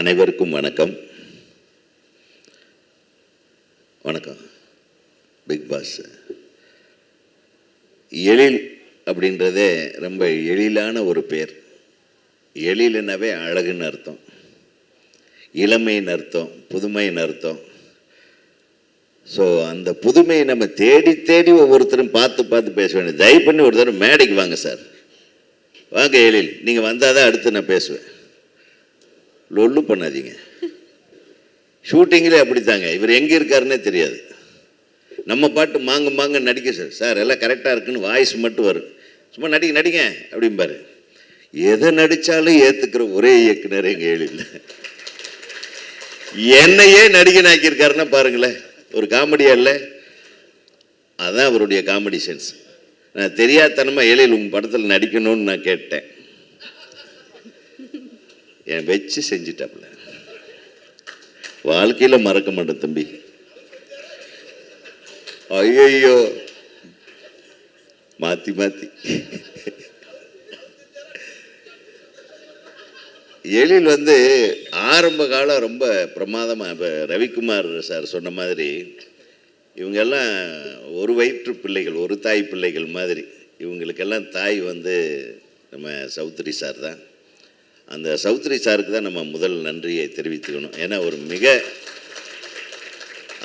அனைவருக்கும் வணக்கம். வணக்கம். பிக் பாஸ் எழில் அப்படின்றதே ரொம்ப எழிலான ஒரு பேர். எழிலுனாவே அழகுன்னு அர்த்தம். இளமைன்னு அர்த்தம் புதுமைன்னு அர்த்தம். ஸோ அந்த புதுமையை நம்ம தேடி தேடி ஒவ்வொருத்தரும் பார்த்து பார்த்து பேச வேண்டியது. தயவு பண்ணி ஒரு மேடைக்கு வாங்க சார். வாங்க எழில். நீங்கள் வந்தால் தான் அடுத்து நான் பேசுவேன். லொல்லும் பண்ணாதீங்க. ஷூட்டிங்கிலே அப்படித்தாங்க. இவர் எங்கே இருக்காருன்னே தெரியாது. நம்ம பாட்டு மாங்க மாங்க நடிக்க சார் சார் எல்லாம் கரெக்டாக இருக்குன்னு வாய்ஸ் மட்டும் வரும். சும்மா நடிக்க நடிங்க அப்படிம்பாரு. எதை நடித்தாலும் ஏற்றுக்கிற ஒரே இயக்குனர் எங்கள் எழில் என்னையே நடிகன் ஆக்கியிருக்காருன்னா பாருங்களேன். ஒரு காமெடியா இல்லை. அதான் அவருடைய காமெடி சென்ஸ். நான் தெரியாதனமாக எழில் உங்கள் படத்தில் நடிக்கணும்னு நான் கேட்டேன். என் வச்சு செஞ்சிட்டாப்புல. வாழ்க்கையில் மறக்க மாட்டேன் தம்பி. ஐயோ மாற்றி மாற்றி எழில் வந்து ஆரம்ப காலம் ரொம்ப பிரமாதமாக இப்போ ரவிக்குமார் சார் சொன்ன மாதிரி இவங்கெல்லாம் ஒரு வயிற்று பிள்ளைகள் ஒரு தாய் பிள்ளைகள் மாதிரி இவங்களுக்கெல்லாம் தாய் வந்து நம்ம சௌத்ரி சார் தான். அந்த சௌத்ரி சாருக்கு தான் நம்ம முதல் நன்றியை தெரிவித்துக்கணும். ஏன்னா ஒரு மிக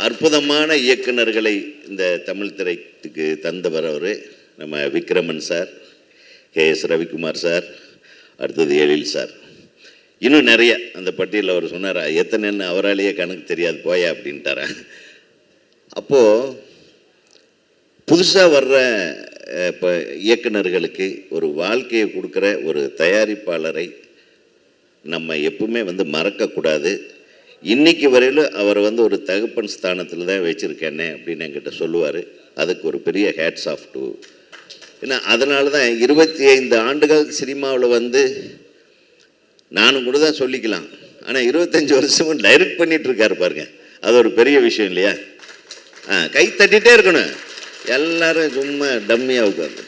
அற்புதமான இயக்குனர்களை இந்த தமிழ் திரைக்கு தந்தவர் அவர். நம்ம Vikraman sir K S Ravikumar sir அடுத்தது எழில் சார். இன்னும் நிறைய அந்த பட்டியலில் அவர் சொன்னாரா எத்தனைன்னு அவராலேயே கணக்கு தெரியாது போயா அப்படின்ட்டாரா. அப்போது புதுசாக வர்ற இப்போ இயக்குனர்களுக்கு ஒரு வாழ்க்கையை கொடுக்குற ஒரு தயாரிப்பாளரை நம்ம எப்பவுமே வந்து மறக்கக்கூடாது இன்றைக்கி வரையிலும் அவர் வந்து ஒரு தகப்பன் ஸ்தானத்தில் தான் வச்சுருக்கேனே அப்படின்னு என்கிட்ட சொல்லுவார். அதுக்கு ஒரு பெரிய ஹேட்ஸ் ஆஃப் டூ ஏன்னா அதனால தான் இருபத்தி ஐந்து ஆண்டுகள் சினிமாவில் வந்து நானும் கூட தான் சொல்லிக்கலாம். ஆனால் இருபத்தஞ்சி வருஷமும் டைரக்ட் பண்ணிகிட்ருக்காரு இருக்காரு பாருங்க. அது ஒரு பெரிய விஷயம் இல்லையா? ஆ கை தட்டிகிட்டே இருக்கணும். எல்லோரும் சும்மா டம்மியாக உட்காந்து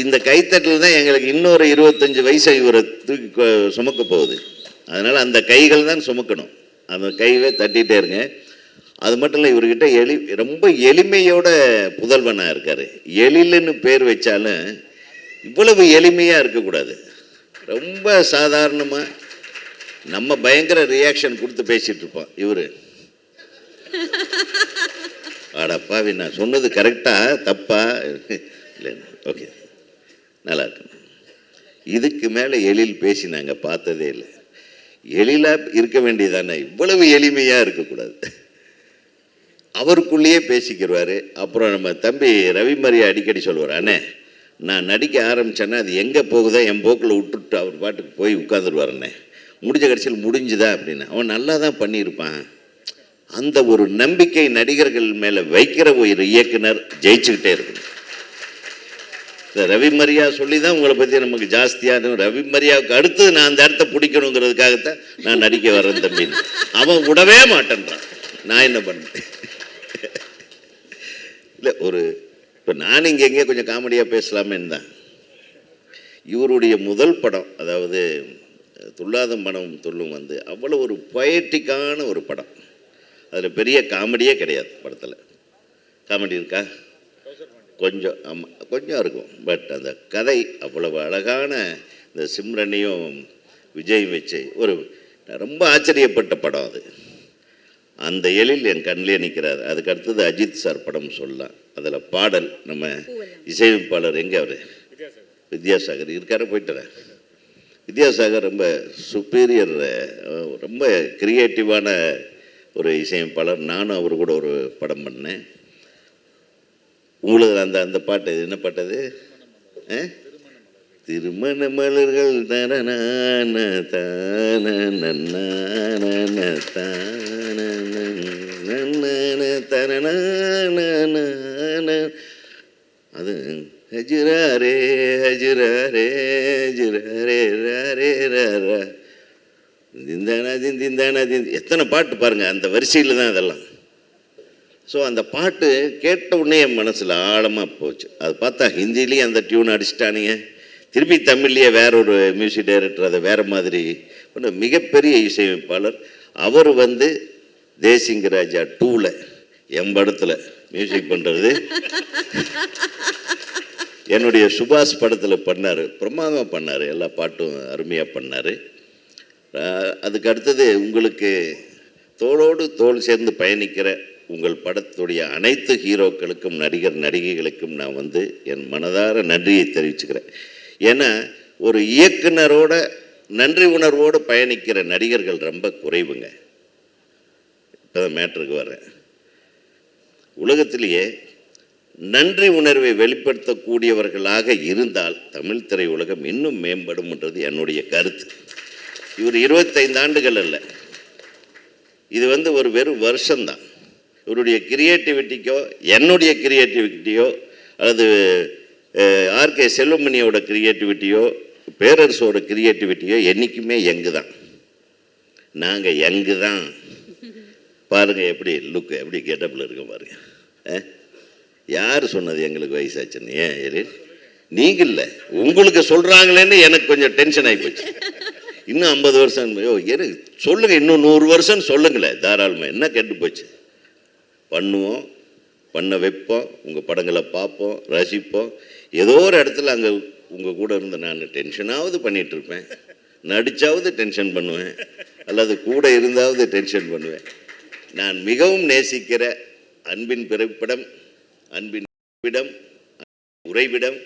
இந்த கைத்தட்டில் தான் எங்களுக்கு இன்னொரு இருபத்தஞ்சி வயசை இவரை தூக்கி சுமக்க போகுது. அதனால் அந்த கைகள் தான் சுமக்கணும். அந்த கைவே தட்டிகிட்டே இருங்க. அது மட்டும் இல்லை இவர்கிட்ட எளி ரொம்ப எளிமையோட புதல்வனாக இருக்கார். எழிலுன்னு பேர் வச்சாலும் இவ்வளவு எளிமையாக இருக்கக்கூடாது. ரொம்ப சாதாரணமாக நம்ம பயங்கர ரியாக்ஷன் கொடுத்து பேசிகிட்டு இருப்போம் இவர். அடப்பாவி நான் சொன்னது கரெக்டாக தப்பா? இல்லை ஓகே நல்லா இருக்கும் இதுக்கு மேலே எழில் பேசி நாங்கள் பார்த்ததே இல்லை. எழிலாக இருக்க வேண்டியதானே? இவ்வளவு எளிமையாக இருக்கக்கூடாது. அவருக்குள்ளேயே பேசிக்கிறார் அப்புறம் நம்ம தம்பி ரவிமரியா அடிக்கடி சொல்லுவார் அண்ணே நான் நடிக்க ஆரம்பித்தேன்னா அது எங்கே போகுதோ என் போக்கில் விட்டுட்டு அவர் பாட்டுக்கு போய் உட்காந்துருவார் அண்ணே. முடிஞ்ச கடைசியில் முடிஞ்சுதா? அப்படின்னு. அவன் நல்லா தான் பண்ணியிருப்பான். அந்த ஒரு நம்பிக்கை நடிகர்கள் மேலே வைக்கிற ஒரு இயக்குனர் ஜெயிச்சுக்கிட்டே இருக்கணும். ரவி மரியா சொல்லி தான் உங்களை பற்றி நமக்கு ஜாஸ்தியான ரவி மரியாவுக்கு அடுத்து நான் அந்த இடத்த பிடிக்கணுங்கிறதுக்காகத்தான் நான் நடிக்க வரேன் தம்பின்னு அவன் விடவே மாட்டேன்றான். நான் என்ன பண்ணேன் இல்லை ஒரு இப்போ நான் இங்கே எங்கேயோ கொஞ்சம் காமெடியாக பேசலாமேன்னு தான். இவருடைய முதல் படம் அதாவது துள்ளாத மனம் துள்ளும் வந்து அவ்வளோ ஒரு பொயட்டிக்கான ஒரு படம். அதில் பெரிய காமெடியே கிடையாது படத்தில். காமெடி இருக்கா? கொஞ்சம் ஆமாம் கொஞ்சம் இருக்கும். பட் அந்த கதை அவ்வளவு அழகான இந்த சிம்ரனையும் விஜயும் வச்சு ஒரு ரொம்ப ஆச்சரியப்பட்ட படம் அது. அந்த எழில் என் கண்ணிலே நிற்கிறார். அதுக்கு அடுத்தது அஜித் சார் படம் சொல்லலாம். அதில் பாடல் நம்ம இசையமைப்பாளர் எங்கே அவர்? வித்யாசாகர். இருக்கார போயிட்டுறேன் வித்யாசாகர் ரொம்ப சுப்பீரியர் ரொம்ப கிரியேட்டிவான ஒரு இசையமைப்பாளர். நானும் அவர் கூட ஒரு படம் பண்ணேன். உங்களுக்கு அந்த அந்த பாட்டு என்ன பாட்டு ஆ? திருமண மலர்கள் தரனான தான தான அது ஹஜிரே ஹஜிரே ஹஜிரே ராரே ரா திந்தானா திந்தானா திந்தி எத்தனை பாட்டு பாருங்கள் அந்த வரிசையில் தான் அதெல்லாம் ஸோ அந்த பாட்டு கேட்ட உடனே என் மனசில் ஆழமாக போச்சு. அது பார்த்தா ஹிந்திலேயும் அந்த டியூன் அடிச்சிட்டானுங்க. திருப்பி தமிழ்லேயே வேற ஒரு மியூசிக் டைரக்டர் அதை வேறு மாதிரி ஒன்று மிகப்பெரிய இசையமைப்பாளர். அவர் வந்து தேசிங்க ராஜா டூவில் என் படத்தில் மியூசிக் பண்ணுறது என்னுடைய சுபாஷ் படத்தில் பண்ணார். பிரமாதமாக பண்ணார். எல்லா பாட்டும் அருமையாக பண்ணார். அதுக்கு அடுத்தது உங்களுக்கு தோளோடு தோல் சேர்ந்து பயணிக்கிற உங்கள் படத்துடைய அனைத்து ஹீரோக்களுக்கும் நடிகர் நடிகைகளுக்கும் நான் வந்து என் மனதார நன்றியை தெரிவிச்சுக்கிறேன். ஏன்னா ஒரு இயக்குனரோட நன்றி உணர்வோடு பயணிக்கிற நடிகர்கள் ரொம்ப குறைவுங்க. இப்போதான் மேட்ருக்கு வரேன் உலகத்திலேயே நன்றி உணர்வை வெளிப்படுத்தக்கூடியவர்களாக இருந்தால் தமிழ் திரையுலகம் இன்னும் மேம்படும்ன்றது என்னுடைய கருத்து. இவர் இருபத்தைந்து ஆண்டுகள் அல்ல. இது வந்து ஒரு வெறும் வருஷம்தான். இவருடைய கிரியேட்டிவிட்டிக்கோ என்னுடைய கிரியேட்டிவிட்டியோ அல்லது ஆர்கே செல்வமணியோட கிரியேட்டிவிட்டியோ பேரரசோட கிரியேட்டிவிட்டியோ என்றைக்குமே எங்கு தான் நாங்கள் எங்கு தான் பாருங்கள் எப்படி லுக் எப்படி கெட்டப்பில் இருக்க பாருங்க. ஆ? யார் சொன்னது எங்களுக்கு வயசாச்சுன்னு? ஏன் எழில் நீங்கள் இல்லை உங்களுக்கு சொல்கிறாங்களேன்னு எனக்கு கொஞ்சம் டென்ஷன் ஆகி போச்சு. இன்னும் ஐம்பது வருஷம் ஐயோ எனக்கு சொல்லுங்கள் இன்னும் நூறு வருஷம் சொல்லுங்களேன் தாராளமாக என்ன கெட்டு போச்சு? பண்ணுவோம் பண்ண வைப்போம் உங்கள் படங்களை பார்ப்போம் ரசிப்போம். ஏதோ ஒரு இடத்துல அங்கே உங்கள் கூட இருந்து நான் டென்ஷனாவது பண்ணிகிட்ருப்பேன் நடித்தாவது டென்ஷன் பண்ணுவேன். அல்லது கூட இருந்தாவது டென்ஷன் பண்ணுவேன். நான் மிகவும் நேசிக்கிற அன்பின் பிறப்பிடம் அன்பின் இடம் உறைவிடம்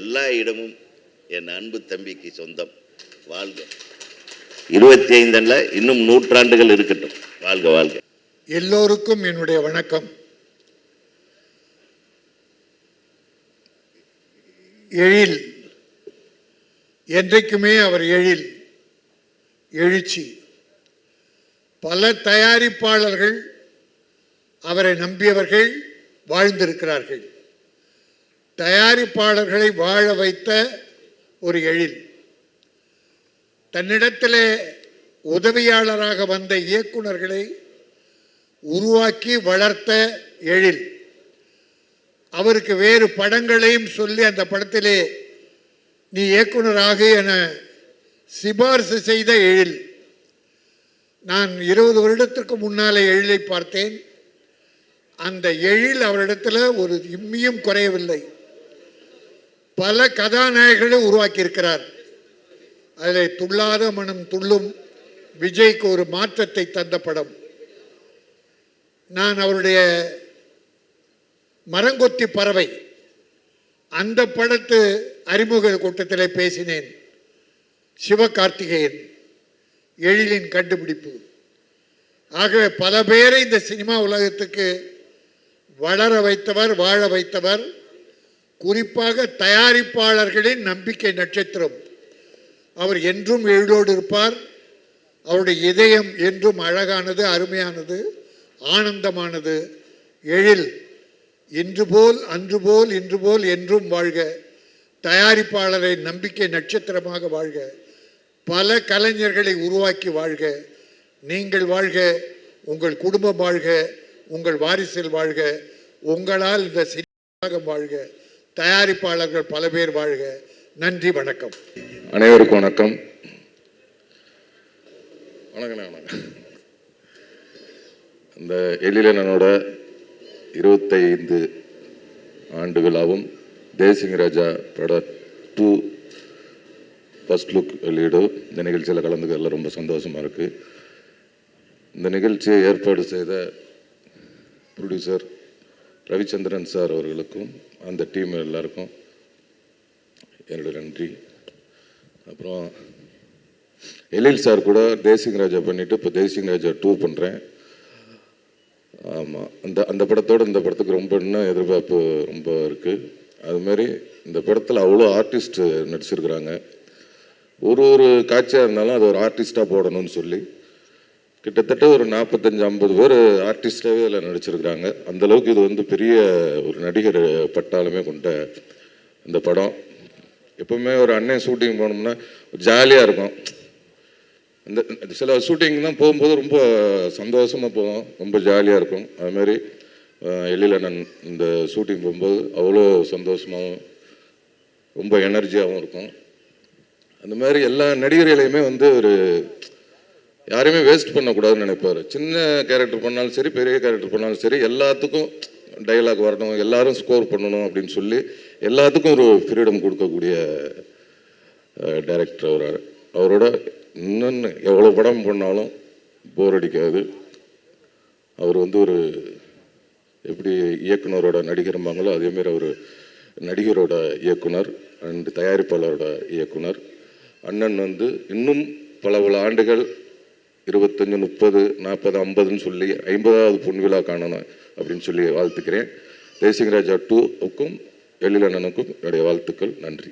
எல்லா இடமும் என் அன்பு தம்பிக்கு சொந்தம். வாழ்க. இருபத்தி ஐந்தல்ல இன்னும் நூற்றாண்டுகள் இருக்கட்டும். வாழ்க வாழ்க. எல்லோருக்கும் என்னுடைய வணக்கம். எழில். என்றைக்குமே அவர் எழில் எழுச்சி. பல தயாரிப்பாளர்கள் அவரை நம்பியவர்கள் வாழ்ந்திருக்கிறார்கள். தயாரிப்பாளர்களை வாழ வைத்த ஒரு எழில். தன்னிடத்திலே உதவியாளராக வந்த இயக்குனர்களை உருவாக்கி வளர்த்த எழில். அவருக்கு வேறு படங்களையும் சொல்லி அந்த படத்திலே நீ இயக்குனராக என சிபார்சு செய்த எழில். நான் இருபது வருடத்திற்கு முன்னாலே எழிலை பார்த்தேன். அந்த எழில் அவரிடத்தில் ஒரு இம்மியும் குறையவில்லை. பல கதாநாயகர்களை உருவாக்கியிருக்கிறார். அதில் துள்ளாத மனம் துள்ளும் விஜய்க்கு ஒரு மாற்றத்தை தந்த படம். நான் அவருடைய மரங்கொத்தி பறவை. அந்த படத்து அறிமுக கூட்டத்தில் பேசினேன். சிவகார்த்திகேயன் எழிலின் கண்டுபிடிப்பு. ஆகவே பல பேரை இந்த சினிமா உலகத்துக்கு வளர வைத்தவர் வாழ வைத்தவர் குறிப்பாக தயாரிப்பாளர்களின் நம்பிக்கை நட்சத்திரம். அவர் என்றும் எழுதோடு இருப்பார். அவருடைய இதயம் என்றும் அழகானது அருமையானது. ஆனந்தமானது. எழில் இன்று போல் அன்று போல் இன்று போல் என்றும் வாழ்க. தயாரிப்பாளரை நம்பிக்கை நட்சத்திரமாக வாழ்க. பல கலைஞர்களை உருவாக்கி வாழ்க. நீங்கள் வாழ்க உங்கள் குடும்பம் வாழ்க உங்கள் வாரிசில் வாழ்க. உங்களால் இந்த சினிமாக வாழ்க. தயாரிப்பாளர்கள் பல பேர் வாழ்க. நன்றி வணக்கம். அனைவருக்கும் வணக்கம். வணக்கம் வணக்கம். இந்த எழிலனோட இருபத்தைந்து ஆண்டு விழாவும் தேசிங் ராஜா பட டூ ஃபர்ஸ்ட் லுக் வெளியீடு இந்த நிகழ்ச்சியில் கலந்துக்கிறதுல ரொம்ப சந்தோஷமாக இருக்குது இந்த நிகழ்ச்சியை ஏற்பாடு செய்த ப்ரொடியூசர் ரவிச்சந்திரன் சார் அவர்களுக்கும் அந்த டீம் எல்லாருக்கும் என்னோட நன்றி. அப்புறம் எழில் சார் கூட தேசிங் ராஜா பண்ணிவிட்டு இப்போ தேசிங் ராஜா டூ பண்ணுறேன் ஆமாம் அந்த அந்த படத்தோட இந்த படத்துக்கு ரொம்ப இன்னும் எதிர்பார்ப்பு ரொம்ப இருக்குது அதுமாரி இந்த படத்தில் அவ்வளோ ஆர்டிஸ்ட் நடிச்சிருக்கிறாங்க. ஒரு ஒரு காட்சியாக இருந்தாலும் அது ஒரு ஆர்டிஸ்ட்டாக போடணும்னு சொல்லி கிட்டத்தட்ட ஒரு நாற்பத்தஞ்சு ஐம்பது பேர் ஆர்டிஸ்டாகவே அதில் நடிச்சிருக்கிறாங்க. அந்த அளவுக்கு இது வந்து பெரிய ஒரு நடிகர் பட்டாலுமே கொண்ட இந்த படம். எப்பவுமே ஒரு அண்ணன் ஷூட்டிங் போனோம்னா ஜாலியாக இருக்கும். இந்த சில ஷூட்டிங் தான் போகும்போது ரொம்ப சந்தோஷமாக போவோம் ரொம்ப ஜாலியாக இருக்கும். அதுமாரி மாதிரி இந்த ஷூட்டிங் போகும்போது அவ்வளோ சந்தோஷமாகவும் ரொம்ப எனர்ஜியாகவும் இருக்கும். அந்த மாதிரி எல்லா நடிகர்களையுமே வந்து ஒரு யாரையுமே வேஸ்ட் பண்ணக்கூடாதுன்னு நினைப்பாரு. சின்ன கேரக்டர் பண்ணாலும் சரி பெரிய கேரக்டர் பண்ணாலும் சரி எல்லாத்துக்கும் டைலாக் வரணும் எல்லாரும் ஸ்கோர் பண்ணணும் அப்படின்னு சொல்லி எல்லாத்துக்கும் ஒரு ஃப்ரீடம் கொடுக்கக்கூடிய டைரக்டர் அவர் அவரோட இன்னொன்று எவ்வளோ படம் பண்ணாலும் போர் அடிக்காது. அவர் வந்து ஒரு எப்படி இயக்குனரோட நடிகரும்பாங்களோ அதேமாரி அவர் நடிகரோட இயக்குனர் அண்ட் தயாரிப்பாளரோட இயக்குனர். அண்ணன் வந்து இன்னும் பல பல ஆண்டுகள் இருபத்தஞ்சு முப்பது நாற்பது ஐம்பதுன்னு சொல்லி ஐம்பதாவது பொன்விழா காணணும் அப்படின்னு சொல்லி வாழ்த்துக்கிறேன். தேசிங்கராஜா டூவுக்கும் எழில் அண்ணனுக்கும் என்னுடைய வாழ்த்துக்கள். நன்றி.